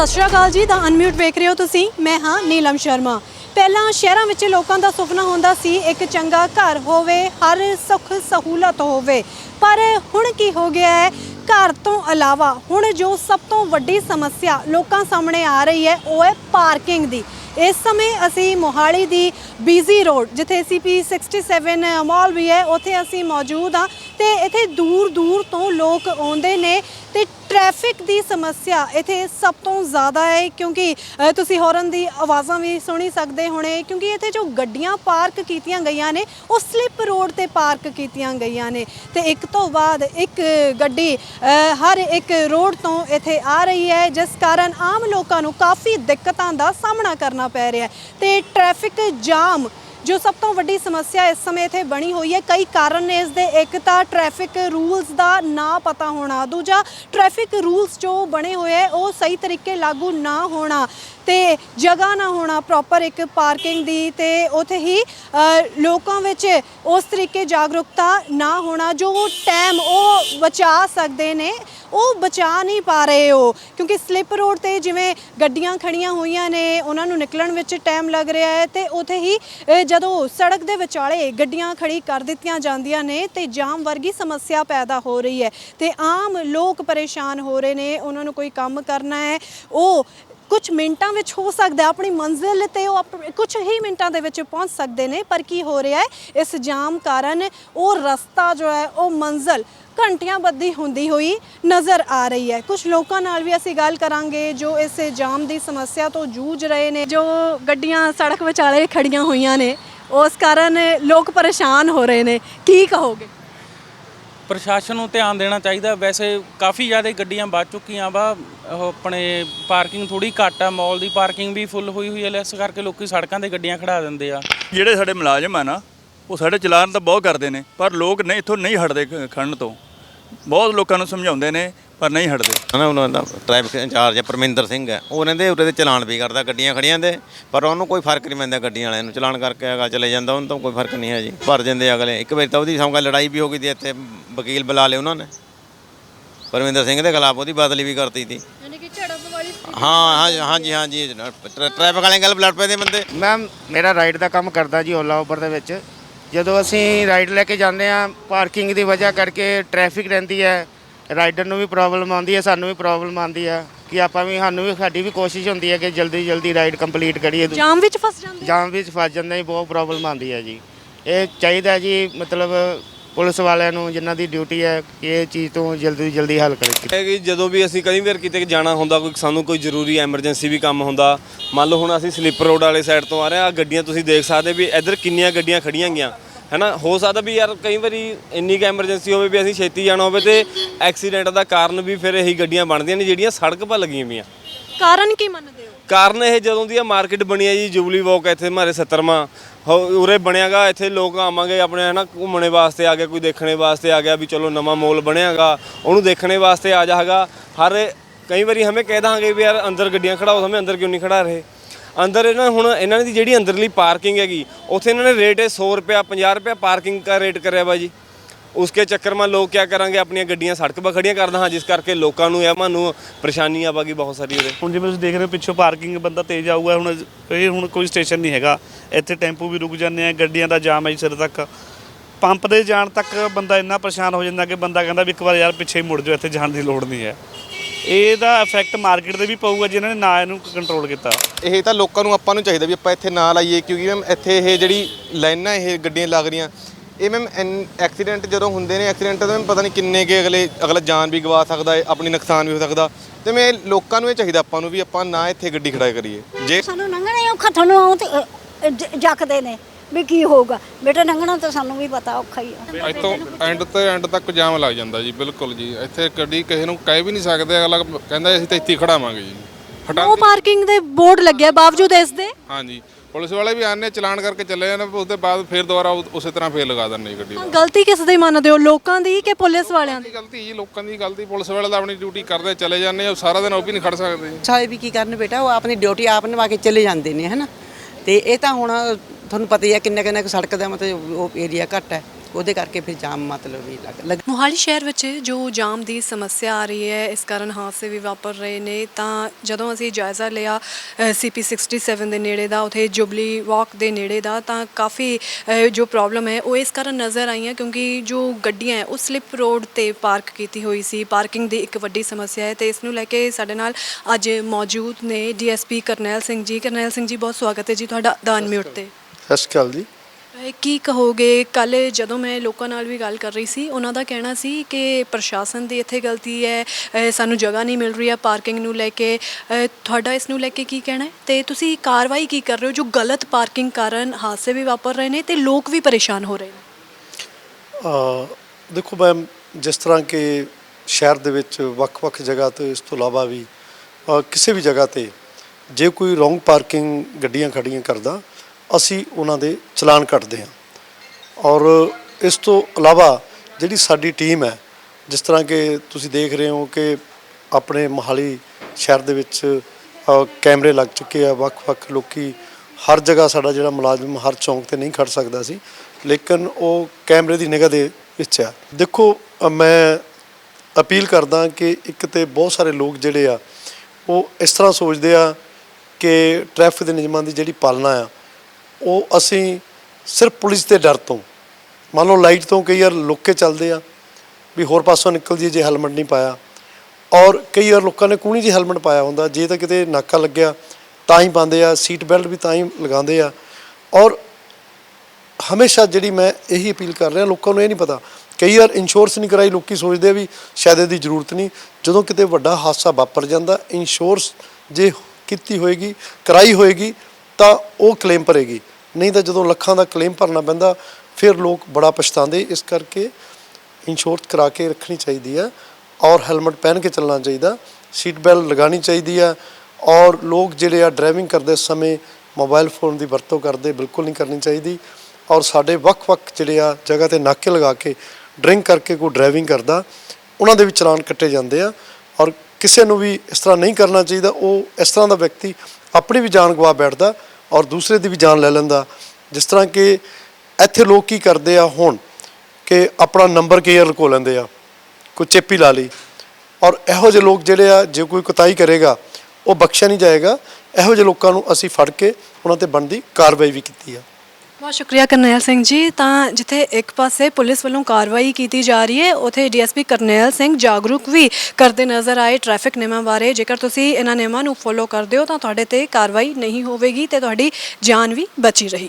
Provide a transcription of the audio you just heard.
ਸਤਿ ਸ਼੍ਰੀ ਅਕਾਲ ਜੀ ਦਾ ਅਨਮਿਊਟ ਵੇਖ ਰਹੇ ਹੋ ਤੁਸੀਂ? ਮੈਂ ਹਾਂ ਨੀਲਮ ਸ਼ਰਮਾ। ਪਹਿਲਾਂ ਸ਼ਹਿਰਾਂ ਵਿੱਚ ਲੋਕਾਂ ਦਾ ਸੁਪਨਾ ਹੁੰਦਾ ਸੀ, ਇੱਕ ਚੰਗਾ ਘਰ ਹੋਵੇ, ਹਰ ਸੁੱਖ ਸਹੂਲਤ ਹੋਵੇ। ਪਰ ਹੁਣ ਕੀ ਹੋ ਗਿਆ ਹੈ? ਘਰ ਤੋਂ ਇਲਾਵਾ ਹੁਣ ਜੋ ਸਭ ਤੋਂ ਵੱਡੀ ਸਮੱਸਿਆ ਲੋਕਾਂ ਸਾਹਮਣੇ ਆ ਰਹੀ ਹੈ, ਉਹ ਹੈ ਪਾਰਕਿੰਗ ਦੀ। ਇਸ ਸਮੇਂ ਅਸੀਂ ਮੋਹਾਲੀ ਦੀ ਬੀਜ਼ੀ ਰੋਡ ਜਿੱਥੇ ਸੀਪੀ 67 ਮਾਲ ਵੀ ਹੈ, ਉੱਥੇ ਅਸੀਂ ਮੌਜੂਦ ਹਾਂ ਤੇ ਇੱਥੇ ਦੂਰ ਦੂਰ ਤੋਂ ਲੋਕ ਆਉਂਦੇ ਨੇ ਤੇ ਟ੍ਰੈਫਿਕ ਦੀ ਸਮੱਸਿਆ ਇੱਥੇ ਸਭ ਤੋਂ ਜ਼ਿਆਦਾ ਹੈ ਕਿਉਂਕਿ ਤੁਸੀਂ ਹੌਰਨ ਦੀ ਆਵਾਜ਼ਾਂ ਵੀ ਸੁਣੀ ਸਕਦੇ ਹੋਣੇ, ਕਿਉਂਕਿ ਇੱਥੇ ਜੋ ਗੱਡੀਆਂ ਪਾਰਕ ਕੀਤੀਆਂ ਗਈਆਂ ਨੇ, ਉਹ ਸਲਿੱਪ ਰੋਡ ਤੇ ਪਾਰਕ ਕੀਤੀਆਂ ਗਈਆਂ ਨੇ ਤੇ ਇੱਕ ਤੋਂ ਬਾਅਦ ਇੱਕ ਗੱਡੀ ਹਰ ਇੱਕ ਰੋਡ ਤੋਂ ਇੱਥੇ ਆ ਰਹੀ ਹੈ, ਜਿਸ ਕਾਰਨ ਆਮ ਲੋਕਾਂ ਨੂੰ ਕਾਫੀ ਦਿੱਕਤਾਂ ਦਾ ਸਾਹਮਣਾ ਕਰਨਾ ਪੈ ਰਿਹਾ ਤੇ ਟ੍ਰੈਫਿਕ ਜਾਮ ਜੋ ਸਭ ਤੋਂ ਵੱਡੀ ਸਮੱਸਿਆ ਇਸ ਸਮੇਂ ਇੱਥੇ ਬਣੀ ਹੋਈ ਹੈ। ਕਈ ਕਾਰਨ ਨੇ ਇਸ ਦੇ। ਇੱਕ ਤਾਂ ਟ੍ਰੈਫਿਕ ਰੂਲਸ ਦਾ ਨਾ ਪਤਾ ਹੋਣਾ। ਦੂਜਾ ਟ੍ਰੈਫਿਕ ਰੂਲਸ ਜੋ ਬਣੇ ਹੋਏ ਹੈ, ਉਹ ਸਹੀ ਤਰੀਕੇ ਲਾਗੂ ਨਾ ਹੋਣਾ। ਤੇ ਜਗ੍ਹਾ ਨਾ ਹੋਣਾ ਪ੍ਰੋਪਰ ਇੱਕ ਪਾਰਕਿੰਗ ਦੀ ਤੇ ਉਥੇ ਹੀ ਲੋਕਾਂ ਵਿੱਚ ਉਸ ਤਰੀਕੇ ਜਾਗਰੂਕਤਾ ਨਾ ਹੋਣਾ ਜੋ ਟਾਈਮ ਉਹ ਬਚਾ ਸਕਦੇ ਨੇ, ਉਹ ਬਚਾ ਨਹੀਂ ਪਾ ਰਹੇ ਹੋ ਕਿਉਂਕਿ ਸਲਿੱਪ ਰੋਡ ਤੇ ਜਿਵੇਂ ਗੱਡੀਆਂ ਖੜੀਆਂ ਹੋਈਆਂ ਨੇ, ਉਹਨਾਂ ਨੂੰ ਨਿਕਲਣ ਵਿੱਚ ਟਾਈਮ ਲੱਗ ਰਿਹਾ ਹੈ ਤੇ ਉਥੇ ਹੀ ਜਦੋਂ ਸੜਕ ਦੇ ਵਿਚਾਲੇ ਗੱਡੀਆਂ ਖੜੀ ਕਰ ਦਿੱਤੀਆਂ ਜਾਂਦੀਆਂ ਨੇ ਤੇ ਜਾਮ ਵਰਗੀ ਸਮੱਸਿਆ ਪੈਦਾ ਹੋ ਰਹੀ ਹੈ ਤੇ ਆਮ ਲੋਕ ਪਰੇਸ਼ਾਨ ਹੋ ਰਹੇ ਨੇ, ਉਹਨਾਂ ਨੂੰ ਕੋਈ ਕੰਮ ਕਰਨਾ ਹੈ, ਉਹ ਕੁਝ ਮਿੰਟਾਂ ਵਿੱਚ ਹੋ ਸਕਦਾ ਆਪਣੀ ਮੰਜ਼ਿਲ ਤੇ ਉਹ ਕੁਝ ਹੀ ਮਿੰਟਾਂ ਦੇ ਵਿੱਚ ਪਹੁੰਚ ਸਕਦੇ ਨੇ, ਪਰ ਕੀ ਹੋ ਰਿਹਾ ਹੈ, ਇਸ ਜਾਮ ਕਾਰਨ ਉਹ ਰਸਤਾ ਜੋ ਹੈ, ਉਹ ਮੰਜ਼ਿਲ ਘੰਟਿਆਂ ਬੱਧੀ ਹੁੰਦੀ ਹੋਈ ਨਜ਼ਰ ਆ ਰਹੀ ਹੈ। ਕੁਝ ਲੋਕਾਂ ਨਾਲ ਵੀ ਅਸੀਂ ਗੱਲ ਕਰਾਂਗੇ ਜੋ ਇਸ ਜਾਮ ਦੀ ਸਮੱਸਿਆ ਤੋਂ ਜੂਝ ਰਹੇ ਨੇ, ਜੋ ਗੱਡੀਆਂ ਸੜਕ ਵਿਚਾਲੇ ਖੜੀਆਂ ਹੋਈਆਂ ਨੇ, ਉਸ ਕਾਰਨ ਲੋਕ ਪਰੇਸ਼ਾਨ ਹੋ ਰਹੇ ਨੇ। ਕੀ ਕਹੋਗੇ? ਪ੍ਰਸ਼ਾਸਨ ਨੂੰ ਧਿਆਨ ਦੇਣਾ ਚਾਹੀਦਾ। ਵੈਸੇ ਕਾਫੀ ਜ਼ਿਆਦਾ ਗੱਡੀਆਂ ਵੱਧ ਚੁੱਕੀਆਂ ਵਾ। ਉਹ ਆਪਣੇ ਪਾਰਕਿੰਗ ਥੋੜੀ ਘੱਟ ਆ। ਮਾਲ ਦੀ ਪਾਰਕਿੰਗ ਵੀ ਫੁੱਲ ਹੋਈ ਹੋਈ ਹੈ ਇਸ ਕਰਕੇ ਲੋਕੀ ਸੜਕਾਂ ਤੇ ਗੱਡੀਆਂ ਖੜਾ ਦਿੰਦੇ ਆ। ਜਿਹੜੇ ਸਾਡੇ ਮੁਲਾਜ਼ਮ ਆ ਨਾ, ਉਹ ਸਾਡੇ ਚਲਾਨ ਤਾਂ ਬਹੁਤ ਕਰਦੇ ਨੇ। ਪਰ ਲੋਕ ਨਹੀਂ, ਇੱਥੋਂ ਨਹੀਂ ਹਟਦੇ ਖ- ਖੜਨ ਤੋਂ। ਬਹੁਤ ਲੋਕਾਂ ਨੂੰ ਸਮਝਾਉਂਦੇ ਨੇ ਪਰ ਨਹੀਂ ਹਟਦੇ। ਹਨਾ ਉਹਨਾਂ ਦਾ ਟ੍ਰੈਫਿਕ ਇੰਚਾਰਜ ਹੈ ਪਰਮਿੰਦਰ ਸਿੰਘ ਹੈ। ਉਹ ਕਹਿੰਦੇ ਉਰੇ ਦੇ ਚਲਾਨ ਵੀ ਕਰਦਾ ਗੱਡੀਆਂ ਖੜੀਆਂ ਦੇ ਪਰ ਉਹਨੂੰ ਕੋਈ ਫ਼ਰਕ ਨਹੀਂ ਪੈਂਦਾ ਗੱਡੀਆਂ ਵਾਲਿਆਂ ਨੂੰ। ਚਲਾਨ ਕਰਕੇ ਅਗਾ ਚਲੇ ਜਾਂਦਾ ਉਹਨੂੰ ਤਾਂ ਕੋਈ ਫ਼ਰਕ ਨਹੀਂ ਹੈ ਜੀ। ਭਰ ਜਾਂਦੇ ਅਗਲੇ। ਇੱਕ ਵਾਰ ਤਾਂ ਉਹਦੀ ਸਮਝਾ ਲੜਾਈ ਵੀ ਹੋ ਗਈ ਸੀ ਇੱਥੇ ਵਕੀਲ ਬੁਲਾ ਲਏ ਉਹਨਾਂ ਨੇ। ਪਰਮਿੰਦਰ ਸਿੰਘ ਦੇ ਖਿਲਾਫ ਉਹਦੀ ਬਦਲੀ ਵੀ ਕਰਤੀ ਸੀ ਯਾਨੀ ਕਿ ਝੜਪ ਵਾਲੀ ਹਾਂ ਹਾਂ ਹਾਂਜੀ ਹਾਂਜੀ ਟ੍ਰੈਫਿਕ ਵਾਲਿਆਂ ਗੱਲ ਲੜ ਪਏ ਬੰਦੇ। ਮੈਮ ਮੇਰਾ ਰਾਈਡ ਦਾ ਕੰਮ ਕਰਦਾ ਜੀ ਓਲਾ ਉਬਰ ਦੇ ਵਿੱਚ। ਜਦੋਂ ਅਸੀਂ ਰਾਈਡ ਲੈ ਕੇ ਜਾਂਦੇ ਆ ਪਾਰਕਿੰਗ ਦੀ ਵਜ੍ਹਾ ਕਰਕੇ ਟ੍ਰੈਫਿਕ ਰਹਿੰਦੀ ਹੈ ਰਾਈਡਰ ਨੂੰ ਵੀ ਪ੍ਰੋਬਲਮ ਆਉਂਦੀ ਹੈ ਸਾਨੂੰ ਵੀ ਪ੍ਰੋਬਲਮ ਆਉਂਦੀ ਹੈ ਕਿ ਆਪਾਂ ਵੀ ਸਾਨੂੰ ਵੀ ਸਾਡੀ ਵੀ ਕੋਸ਼ਿਸ਼ ਹੁੰਦੀ ਹੈ ਕਿ ਜਲਦੀ ਜਲਦੀ ਰਾਈਡ ਕੰਪਲੀਟ ਕਰੀਏ। ਜਾਮ ਵਿੱਚ ਫਸ ਜਾਂਦੇ ਜਾਮ ਵਿੱਚ ਫਸ ਜਾਂਦੇ ਜੀ ਬਹੁਤ ਪ੍ਰੋਬਲਮ ਆਉਂਦੀ ਹੈ ਜੀ। ਇਹ ਚਾਹੀਦਾ ਜੀ ਮਤਲਬ ਪੁਲਿਸ ਵਾਲਿਆਂ ਨੂੰ ਜਿਨ੍ਹਾਂ ਦੀ ਡਿਊਟੀ ਹੈ ਕਿ ਇਹ ਚੀਜ਼ ਤੋਂ ਜਲਦੀ ਜਲਦੀ ਹੱਲ ਕਰੇ। ਹੈ ਕਿ ਜਦੋਂ ਵੀ ਅਸੀਂ ਕਈ ਵਾਰ ਕਿਤੇ ਜਾਣਾ ਹੁੰਦਾ ਕੋਈ ਸਾਨੂੰ ਕੋਈ ਜ਼ਰੂਰੀ ਐਮਰਜੈਂਸੀ ਵੀ ਕੰਮ ਹੁੰਦਾ ਮੰਨ ਲਓ ਹੁਣ ਅਸੀਂ ਸਲਿੱਪ ਰੋਡ ਵਾਲੇ ਸਾਈਡ ਤੋਂ ਆ ਰਹੇ ਆ ਗੱਡੀਆਂ ਤੁਸੀਂ ਦੇਖ ਸਕਦੇ ਵੀ ਇੱਧਰ ਕਿੰਨੀਆਂ ਗੱਡੀਆਂ ਖੜੀਆਂ ਗਈਆਂ। ਹੈਨਾ ਹੋ ਸਕਦਾ ਵੀ ਯਾਰ ਕਈ ਵਾਰੀ ਇੰਨੀ ਕੁ ਐਮਰਜੈਂਸੀ ਹੋਵੇ ਵੀ ਅਸੀਂ ਛੇਤੀ ਜਾਣਾ ਹੋਵੇ ਤੇ ਐਕਸੀਡੈਂਟ ਦਾ ਕਾਰਨ ਵੀ ਫਿਰ ਇਹੀ ਗੱਡੀਆਂ ਬਣਦੀਆਂ ਨੇ ਜਿਹੜੀਆਂ ਸੜਕ 'ਤੇ ਲੱਗੀਆਂ ਪਈਆਂ ਕਾਰਨ ਕੀ ਮੰਨਦੇ ਹੋ? ਕਾਰਨ ਇਹ ਜਦੋਂ ਦੀ ਆ ਮਾਰਕੀਟ ਬਣੀ ਹੈ ਜੀ ਜੁਬਲੀ ਵਾਕ ਇੱਥੇ ਮਾਰੇ 70ਵਾਂ ਉਰੇ ਬਣਿਆਗਾ ਇੱਥੇ ਲੋਕ ਆਵਾਂਗੇ ਆਪਣੇ ਹਨਾ ਘੁੰਮਣੇ ਵਾਸਤੇ ਆ ਗਿਆ ਕੋਈ ਦੇਖਣੇ ਵਾਸਤੇ ਆ ਗਿਆ ਵੀ ਚਲੋ ਨਵਾਂ ਮੋਲ ਬਣਿਆਗਾ ਉਹਨੂੰ ਦੇਖਣੇ ਵਾਸਤੇ ਆ ਜਾਗਾ ਹਰ ਕਈ ਵਾਰੀ ਹਮੇ ਕਹਿ ਦਾਂਗੇ ਵੀ ਯਾਰ ਅੰਦਰ ਗੱਡੀਆਂ ਖੜਾਓ ਹਮੇ ਅੰਦਰ ਕਿਉਂ ਨਹੀਂ ਖੜਾ ਰਹੇ? ਅੰਦਰ ਇਹਨਾਂ ਹੁਣ ਇਹਨਾਂ ਦੀ ਜਿਹੜੀ ਅੰਦਰਲੀ ਪਾਰਕਿੰਗ ਹੈਗੀ, ਉੱਥੇ ਇਹਨਾਂ ਨੇ ਰੇਟ 100 ਰੁਪਿਆ 50 ਰੁਪਿਆ ਪਾਰਕਿੰਗ ਦਾ ਰੇਟ ਕਰਿਆ ਵਾ ਜੀ। ਉਸਕੇ ਚੱਕਰ में ਲੋਕ ਕੀ ਕਰਾਂਗੇ, ਆਪਣੀਆਂ ਗੱਡੀਆਂ ਸੜਕ 'ਤੇ ਖੜੀਆਂ ਕਰਦਾ ਹਾਂ ਜਿਸ ਕਰਕੇ ਲੋਕਾਂ ਨੂੰ ਇਹ ਨੂੰ ਪਰੇਸ਼ਾਨੀ ਆਵਾਗੀ ਬਹੁਤ ਸਾਰੀ ਉਰੇ। ਹੁਣ ਜਿਵੇਂ ਤੁਸੀਂ ਦੇਖ ਰਹੇ ਹੋ, ਪਿੱਛੋਂ ਪਾਰਕਿੰਗ ਬੰਦਾ ਤੇਜ਼ ਆਊਗਾ, ਹੁਣ ਇਹ ਹੁਣ ਕੋਈ ਸਟੇਸ਼ਨ ਨਹੀਂ ਹੈਗਾ। ਇੱਥੇ ਟੈਂਪੂ ਵੀ ਰੁਕ ਜਾਂਦੇ ਆ, ਗੱਡੀਆਂ ਦਾ ਜਾਮ ਹੈ ਸਿਰ ਤੱਕ। ਪੰਪ ਦੇ ਜਾਣ ਤੱਕ ਬੰਦਾ ਇੰਨਾ ਪਰੇਸ਼ਾਨ ਹੋ ਜਾਂਦਾ ਕਿ ਬੰਦਾ ਕਹਿੰਦਾ ਵੀ ਇੱਕ ਵਾਰ ਯਾਰ ਪਿੱਛੇ ਹੀ ਮੁੜ ਜਾਓ, ਇੱਥੇ ਜਾਣ ਦੀ ਲੋੜ ਨਹੀਂ ਹੈ। ਇਹਦਾ ਇਫੈਕਟ ਮਾਰਕੀਟ ਤੇ ਵੀ ਪਊਗਾ ਜਿਨ੍ਹਾਂ ਨੇ ਨਾ ਇਹਨੂੰ ਕੰਟਰੋਲ ਕੀਤਾ। ਇਹ ਤਾਂ ਲੋਕਾਂ ਨੂੰ ਆਪਾਂ ਨੂੰ ਚਾਹੀਦਾ ਵੀ ਆਪਾਂ ਇੱਥੇ ਨਾ ਲਾਈਏ ਕਿਉਂਕਿ ਮੈਮ ਇੱਥੇ ਇਹ ਜਿਹੜੀ ਲਾਈਨਾਂ ਇਹ ਗੱਡੀਆਂ ਲੱਗ ਰਹੀਆਂ। ਇਹ ਮੈਮ ਐਕਸੀਡੈਂਟ ਜਦੋਂ ਹੁੰਦੇ ਨੇ ਐਕਸੀਡੈਂਟ ਤਾਂ ਮੈਮ ਪਤਾ ਨਹੀਂ ਕਿੰਨੇ ਕੇ ਅਗਲੇ ਅਗਲਾ ਜਾਨ ਵੀ ਗਵਾ ਸਕਦਾ ਹੈ ਆਪਣੀ ਨੁਕਸਾਨ ਵੀ ਹੋ ਸਕਦਾ। ਤੇ ਮੈਂ ਲੋਕਾਂ ਨੂੰ ਇਹ ਚਾਹੀਦਾ ਆਪਾਂ ਨੂੰ ਵੀ ਆਪਾਂ ਨਾ ਇੱਥੇ ਗੱਡੀ ਖੜਾ ਕਰੀਏ। ਜੇ ਸਾਨੂੰ ਲੰਘਣਾ ਔਖਾ ਤੁਹਾਨੂੰ ਆਉਂ ਤੇ ਜੱਕਦੇ ਨੇ। ਵੀ ਕੀ ਹੋਊਗਾ। ਬੇਟਾ ਲੰਘਣਾ ਤਾਂ ਸਾਨੂੰ ਵੀ ਪਤਾ ਔਖਾ ਹੀ ਆ। ਇੱਥੋਂ ਐਂਡ ਤੋਂ ਐਂਡ ਤੱਕ ਜਾਮ ਲੱਗ ਜਾਂਦਾ ਜੀ ਬਿਲਕੁਲ ਜੀ। ਇੱਥੇ ਗੱਡੀ ਕਿਸੇ ਨੂੰ ਕਹਿ ਵੀ ਨਹੀਂ ਸਕਦੇ ਅਗਲਾ ਕਹਿੰਦਾ ਅਸੀਂ ਤਾਂ ਇੱਥੇ ਹੀ ਖੜਾਵਾਂਗੇ ਜੀ। ਹਟਾ ਨੋ ਪਾਰਕਿੰਗ ਦੇ ਬੋਰਡ ਲੱਗਿਆ ਬਾਵਜੂਦ ਇਸ ਦੇ। ਹਾਂਜੀ। ਪੁਲਿਸ ਵਾਲੇ ਵੀ ਆਨੇ ਚਲਾਨ ਕਰਕੇ ਚੱਲੇ ਜਾਂਦੇ ਉਸ ਤੋਂ ਬਾਅਦ ਫਿਰ ਦੁਬਾਰਾ ਉਸੇ ਤਰ੍ਹਾਂ ਫੇਰ ਲਗਾ ਦਿੰਦੇ ਗੱਡੀ ਤਾਂ ਗਲਤੀ ਕਿਸ ਦੀ ਮੰਨਦੇ ਹੋ? ਲੋਕਾਂ ਦੀ ਕਿ ਪੁਲਿਸ ਵਾਲਿਆਂ ਦੀ? ਦੀ ਗਲਤੀ ਜੀ ਲੋਕਾਂ ਦੀ ਗਲਤੀ ਪੁਲਿਸ ਵਾਲੇ ਤਾਂ ਆਪਣੀ ਡਿਊਟੀ ਕਰਦੇ ਚਲੇ ਜਾਂਦੇ ਆ ਸਾਰਾ ਦਿਨ ਉਹ ਵੀ ਨਹੀਂ ਖੜ ਸਕਦੇ ਜੀ। ਚਾਹੇ ਵੀ ਕੀ ਕਰਨ ਬੇਟਾ ਉਹ ਆਪਣੀ ਡਿਊਟੀ ਆਪ ਨਿਭਾ ਕੇ ਚਲੇ ਜਾਂਦੇ ਨੇ ਹਨਾ? ਤੇ ਇਹ ਤਾਂ ਹੁਣ ਤੁਹਾਨੂੰ ਪਤਾ ਹੀ ਹੈ ਕਿੰਨਾ ਕਿੰਨਾ ਕੁ ਸੜਕ ਦਾ ਮਤਲਬ ਉਹ ਏਰੀਆ ਘੱਟ ਹੈ। ਉਹਦੇ ਕਰਕੇ ਫਿਰ ਜਾਮ ਮਤਲਬ ਵੀ ਲੱਗ ਲੱਗ ਮੋਹਾਲੀ ਸ਼ਹਿਰ ਵਿੱਚ ਜੋ ਜਾਮ ਦੀ ਸਮੱਸਿਆ ਆ ਰਹੀ ਹੈ ਇਸ ਕਾਰਨ ਹਾਦਸੇ ਵੀ ਵਾਪਰ ਰਹੇ ਨੇ। ਤਾਂ ਜਦੋਂ ਅਸੀਂ ਜਾਇਜ਼ਾ ਲਿਆ ਸੀਪੀ 67 ਦੇ ਨੇੜੇ ਦਾ ਉਥੇ ਜੁਬਲੀ ਵਾਕ ਦੇ ਨੇੜੇ ਦਾ ਤਾਂ ਕਾਫੀ ਅ, ਜੋ ਪ੍ਰੋਬਲਮ ਹੈ ਉਹ ਇਸ ਕਾਰਨ ਨਜ਼ਰ ਆਈਆਂ ਕਿਉਂਕਿ ਜੋ ਗੱਡੀਆਂ ਹੈ ਉਹ ਸਲਿੱਪ ਰੋਡ ਤੇ ਪਾਰਕ ਕੀਤੀ ਹੋਈ ਸੀ। ਪਾਰਕਿੰਗ ਦੀ ਇੱਕ ਵੱਡੀ ਸਮੱਸਿਆ ਹੈ ਤੇ ਇਸ ਨੂੰ ਲੈ ਕੇ ਸਾਡੇ ਨਾਲ ਅੱਜ ਮੌਜੂਦ ਨੇ ਡੀਐਸਪੀ ਕਰਨੈਲ ਸਿੰਘ ਜੀ। ਕਰਨੈਲ ਸਿੰਘ ਜੀ ਬਹੁਤ ਸਵਾਗਤ ਹੈ ਜੀ ਤੁਹਾਡਾ ਦਾਨ ਮਿਊਟ ਤੇ। ਸਤਿ ਸ਼੍ਰੀ ਅਕਾਲ ਜੀ। ਕੀ ਕਹੋਗੇ ਕੱਲ ਜਦੋਂ ਮੈਂ ਲੋਕਾਂ ਨਾਲ ਵੀ ਗੱਲ ਕਰ ਰਹੀ ਸੀ ਉਹਨਾਂ ਦਾ ਕਹਿਣਾ ਸੀ ਕਿ ਪ੍ਰਸ਼ਾਸਨ ਦੀ ਇੱਥੇ ਗਲਤੀ ਹੈ ਅਹ ਸਾਨੂੰ ਜਗ੍ਹਾ ਨਹੀਂ ਮਿਲ ਰਹੀ ਹੈ ਪਾਰਕਿੰਗ ਨੂੰ ਲੈ ਕੇ। ਅਹ ਤੁਹਾਡਾ ਇਸ ਨੂੰ ਲੈ ਕੇ ਕੀ ਕਹਿਣਾ ਹੈ? ਤੇ ਤੁਸੀਂ ਕਾਰਵਾਈ ਕੀ ਕਰ ਰਹੇ ਹੋ ਜੋ ਗਲਤ ਪਾਰਕਿੰਗ ਕਾਰਨ ਹਾਦਸੇ ਵੀ ਵਾਪਰ ਰਹੇ ਨੇ ਤੇ ਲੋਕ ਵੀ ਪਰੇਸ਼ਾਨ ਹੋ ਰਹੇ ਨੇ? ਅ, ਦੇਖੋ ਮੈਮ ਜਿਸ ਤਰ੍ਹਾਂ ਕਿ ਸ਼ਹਿਰ ਦੇ ਵਿੱਚ ਵੱਖ-ਵੱਖ ਜਗ੍ਹਾ ਤੇ ਇਸ ਤੋਂ ਇਲਾਵਾ ਵੀ ਅ, ਕਿਸੇ ਵੀ ਜਗ੍ਹਾ ਤੇ ਜੇ ਕੋਈ ਰੋਂਗ ਪਾਰਕਿੰਗ ਗੱਡੀਆਂ ਖੜੀਆਂ ਕਰਦਾ ਅਸੀਂ ਉਹਨਾਂ ਦੇ ਚਲਾਨ ਕੱਟਦੇ ਹਾਂ। ਔਰ ਇਸ ਤੋਂ ਇਲਾਵਾ ਜਿਹੜੀ ਸਾਡੀ ਟੀਮ ਹੈ, ਜਿਸ ਤਰ੍ਹਾਂ ਕਿ ਤੁਸੀਂ ਦੇਖ ਰਹੇ ਹੋ ਕਿ ਆਪਣੇ ਮੋਹਾਲੀ ਸ਼ਹਿਰ ਦੇ ਵਿੱਚ ਕੈਮਰੇ ਲੱਗ ਚੁੱਕੇ ਆ, ਵੱਖ-ਵੱਖ ਲੋਕੀ ਹਰ ਜਗ੍ਹਾ ਸਾਡਾ ਜਿਹੜਾ ਮੁਲਾਜ਼ਮ ਹਰ ਚੌਂਕ ਤੇ ਨਹੀਂ ਖੜ ਸਕਦਾ ਸੀ, ਲੇਕਿਨ ਉਹ ਕੈਮਰੇ ਦੀ ਨਿਗਾਹ ਦੇ ਵਿੱਚ ਆ। ਦੇਖੋ ਮੈਂ ਅਪੀਲ ਕਰਦਾ ਕਿ ਇੱਕ ਤੇ ਬਹੁਤ ਸਾਰੇ ਲੋਕ ਜਿਹੜੇ ਆ, ਉਹ ਇਸ ਤਰ੍ਹਾਂ ਸੋਚਦੇ ਆ ਕਿ ਟ੍ਰੈਫਿਕ ਦੇ ਨਿਯਮਾਂ ਦੀ ਜਿਹੜੀ ਪਾਲਣਾ ਆ ਉਹ ਅਸੀਂ ਸਿਰਫ ਪੁਲਿਸ ਦੇ ਡਰ ਤੋਂ, ਮੰਨ ਲਓ ਲਾਈਟ ਤੋਂ ਕਈ ਵਾਰ ਲੁੱਕ ਕੇ ਚੱਲਦੇ ਆ, ਵੀ ਹੋਰ ਪਾਸੋਂ ਨਿਕਲ ਜੀ ਜੇ ਹੈਲਮਟ ਨਹੀਂ ਪਾਇਆ। ਔਰ ਕਈ ਵਾਰ ਲੋਕਾਂ ਨੇ ਕੂਣੀ ਜੀ ਹੈਲਮਟ ਪਾਇਆ ਹੁੰਦਾ, ਜੇ ਤਾਂ ਕਿਤੇ ਨਾਕਾ ਲੱਗਿਆ, ਤਾਂ ਹੀ ਪਾਉਂਦੇ ਆ, ਸੀਟ ਬੈਲਟ ਵੀ ਤਾਂ ਹੀ ਲਗਾਉਂਦੇ ਆ। ਔਰ ਹਮੇਸ਼ਾ ਜਿਹੜੀ ਮੈਂ ਇਹੀ ਅਪੀਲ ਕਰ ਰਿਹਾ, ਲੋਕਾਂ ਨੂੰ ਇਹ ਨਹੀਂ ਪਤਾ, ਕਈ ਵਾਰ ਇੰਸ਼ੋਰੈਂਸ ਨਹੀਂ ਕਰਾਈ, ਲੋਕੀ ਸੋਚਦੇ ਆ ਵੀ ਸ਼ਾਇਦ ਇਹਦੀ ਜ਼ਰੂਰਤ ਨਹੀਂ। ਜਦੋਂ ਕਿਤੇ ਵੱਡਾ ਹਾਦਸਾ ਵਾਪਰ ਜਾਂਦਾ, ਇੰਸ਼ੋਰੈਂਸ ਜੇ ਕੀਤੀ ਹੋਏਗੀ, ਕਰਾਈ ਹੋਏਗੀ, ਤਾਂ ਉਹ ਕਲੇਮ ਭਰੇਗੀ। ਨਹੀਂ ਤਾਂ ਜਦੋਂ ਲੱਖਾਂ ਦਾ ਕਲੇਮ ਭਰਨਾ ਪੈਂਦਾ, ਫਿਰ ਲੋਕ ਬੜਾ ਪਛਤਾਉਂਦੇ। ਇਸ ਕਰਕੇ ਇੰਸ਼ੋਰੈਂਸ ਕਰਾ ਕੇ ਰੱਖਣੀ ਚਾਹੀਦੀ ਹੈ ਔਰ ਹੈਲਮਟ ਪਹਿਨ ਕੇ ਚੱਲਣਾ ਚਾਹੀਦਾ ਸੀਟ ਬੈਲਟ ਲਗਾਉਣੀ ਚਾਹੀਦੀ ਹੈ ਔਰ ਲੋਕ ਜਿਹੜੇ ਆ ਡਰਾਈਵਿੰਗ ਕਰਦੇ ਸਮੇਂ ਮੋਬਾਈਲ ਫੋਨ ਦੀ ਵਰਤੋਂ ਕਰਦੇ, ਬਿਲਕੁਲ ਨਹੀਂ ਕਰਨੀ ਚਾਹੀਦੀ ਔਰ ਸਾਡੇ ਵੱਖ-ਵੱਖ ਜਿਹੜੇ ਆ ਜਗ੍ਹਾ ਤੇ ਨਾਕੇ ਲਗਾ ਕੇ ਡਰਿੰਕ ਕਰਕੇ ਕੋਈ ਡਰਾਈਵਿੰਗ ਕਰਦਾ, ਉਹਨਾਂ ਦੇ ਵੀ ਚਲਾਨ ਕੱਟੇ ਜਾਂਦੇ ਆ ਔਰ ਕਿਸੇ ਨੂੰ ਵੀ ਇਸ ਤਰ੍ਹਾਂ ਨਹੀਂ ਕਰਨਾ ਚਾਹੀਦਾ, ਉਹ ਇਸ ਤਰ੍ਹਾਂ ਦਾ ਵਿਅਕਤੀ ਆਪਣੀ ਵੀ ਜਾਨ ਗਵਾ ਬੈਠਦਾ ਔਰ ਦੂਸਰੇ ਦੀ ਵੀ ਜਾਨ ਲੈ ਲੈਂਦਾ। ਜਿਸ ਤਰ੍ਹਾਂ ਕਿ ਇੱਥੇ ਲੋਕ ਕੀ ਕਰਦੇ ਆ ਹੁਣ ਕਿ ਆਪਣਾ ਨੰਬਰ ਕੇਅਰ ਲਕੋ ਲੈਂਦੇ ਆ, ਕੋਈ ਚੇਪੀ ਲਾ ਲਈ। ਔਰ ਇਹੋ ਜਿਹੇ ਲੋਕ ਜਿਹੜੇ ਆ, ਜੇ ਕੋਈ ਕੁਤਾਈ ਕਰੇਗਾ, ਉਹ ਬਖਸ਼ਿਆ ਨਹੀਂ ਜਾਏਗਾ। ਇਹੋ ਜਿਹੇ ਲੋਕਾਂ ਨੂੰ ਅਸੀਂ ਫੜ ਕੇ ਉਹਨਾਂ ਤੇ ਬਣਦੀ ਕਾਰਵਾਈ ਵੀ ਕੀਤੀ ਆ। ਬਹੁਤ ਸ਼ੁਕਰੀਆ ਕਰਨੈਲ ਸਿੰਘ ਜੀ। ਤਾਂ ਜਿੱਥੇ ਇੱਕ ਪਾਸੇ ਪੁਲਿਸ ਵੱਲੋਂ ਕਾਰਵਾਈ ਕੀਤੀ ਜਾ ਰਹੀ ਹੈ, ਉਥੇ ਡੀਐਸਪੀ ਕਰਨੈਲ ਸਿੰਘ ਜਾਗਰੂਕ ਵੀ ਕਰਦੇ ਨਜ਼ਰ ਆਏ ਟ੍ਰੈਫਿਕ ਨਿਯਮਾਂ ਬਾਰੇ। ਜੇਕਰ ਤੁਸੀਂ ਇਹਨਾਂ ਨਿਯਮਾਂ ਨੂੰ ਫੋਲੋ ਕਰਦੇ ਹੋ, ਤਾਂ ਤੁਹਾਡੇ ਤੇ ਕਾਰਵਾਈ ਨਹੀਂ ਹੋਵੇਗੀ ਤੇ ਤੁਹਾਡੀ ਜਾਨ ਵੀ ਬਚੀ ਰਹੇਗੀ।